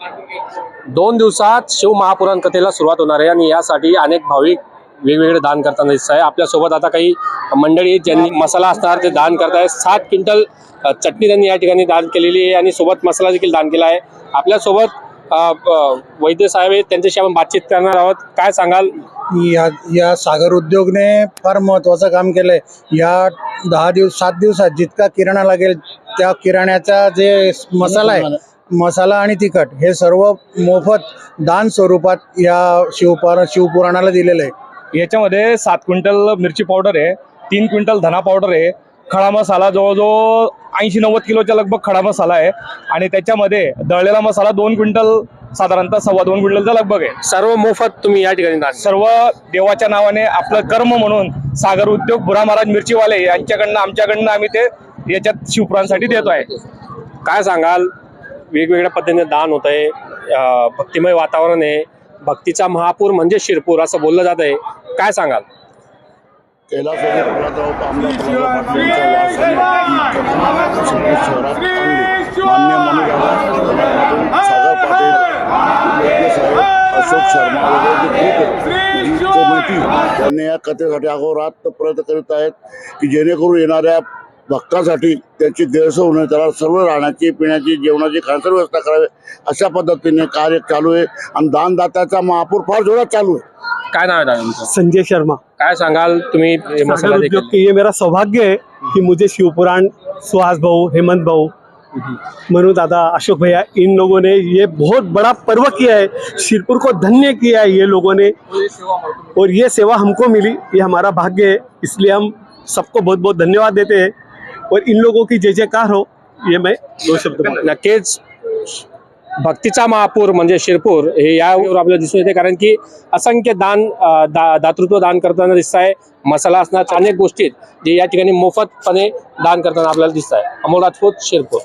दोन दिवसात शिव महापुराण कथेला सुरुवात होणार आहे आणि यासाठी अनेक भाविक वेगवेगळे दान करताना दिसत आहे. आपल्यासोबत आता काही मंडळी ज्यांनी मसाला असणार ते दान करत आहे सात क्विंटल चटणी त्यांनी या ठिकाणी दान केलेली आहे आणि सोबत मसाला देखील दान केला आहे. आपल्यासोबत वैद्य साहेब आहेत. त्यांच्याशी आपण बातचीत करणार आहोत. काय सांगाल? या या सागर उद्योगने फार महत्त्वाचं काम केलं आहे या दहा दिवस सात दिवसात जितका किराणा लागेल त्या किराण्याचा जे मसाला आहे मसाला आणि तिखट हे सर्व मोफत दान स्वरूपात या शिवपुरा शिवपुराणाला दिलेलं आहे. याच्यामध्ये सात क्विंटल मिरची पावडर आहे तीन क्विंटल धना पावडर आहे खडा मसाला जवळजवळ ऐंशी नव्वद किलोच्या लगभग खडा मसाला आहे. आणि त्याच्यामध्ये दळलेला मसाला दोन क्विंटल साधारणतः सव्वा दोन क्विंटलचा लगभग आहे. सर्व मोफत तुम्ही या ठिकाणी दान सर्व देवाच्या नावाने आपलं कर्म म्हणून सागर उद्योग बुरा महाराज मिरचीवाले यांच्याकडनं आमच्याकडनं आम्ही ते याच्यात शिवपुरांसाठी देतो आहे काय सांगाल? वेगवेगळ्या पद्धतीने दान होत आहे भक्तिमय वातावरण आहे भक्तीचा महापूर म्हणजे शिरपूर असं बोललं जात आहे. काय सांगाल? अशोक शर्मा कमिटी त्यांनी या कथेसाठी अहोरात्र प्रयत्न करीत आहेत की जेणेकरून येणाऱ्या भक्तासाठी त्याची गैरसोय होणे त्याला सर्व राहण्याची पिण्याची जेवणाची खाण्याची व्यवस्था करावी अशा पद्धतीने कार्य चालू आहे. आणि दानदात्याचा महापूर फार जोरात चालू आहे. काय नाव आहे दादा संजय शर्मा. काय सांगाल तुम्ही हे मसाला सागर देखील उद्योग की ये मेरा सौभाग्य है कि मुझे शिवपुराण सुहास भाऊ हेमंत भाऊ मनु दादा अशोक भैया इन लोगों ने ये बहुत बड़ा पर्व किया है। शिरपुर को धन्य किया है ये लोगों ने। और ये सेवा हमको मिली ये हमारा भाग्य है। इसलिए हम सबको बहुत बहुत धन्यवाद देते हैं। और इन लोगों की जय जयकार हो ये मैं दो शब्द नक्कीच भक्तीचा महापूर म्हणजे शिरपूर हे यावर आपल्याला दिसून येते कारण की असंख्य दान दा दातृत्व दान करताना दिसत आहे मसाला असणार अनेक गोष्टी जे या ठिकाणी मोफतपणे दान करताना आपल्याला दिसत आहे अमोल राजपूत शिरपूर.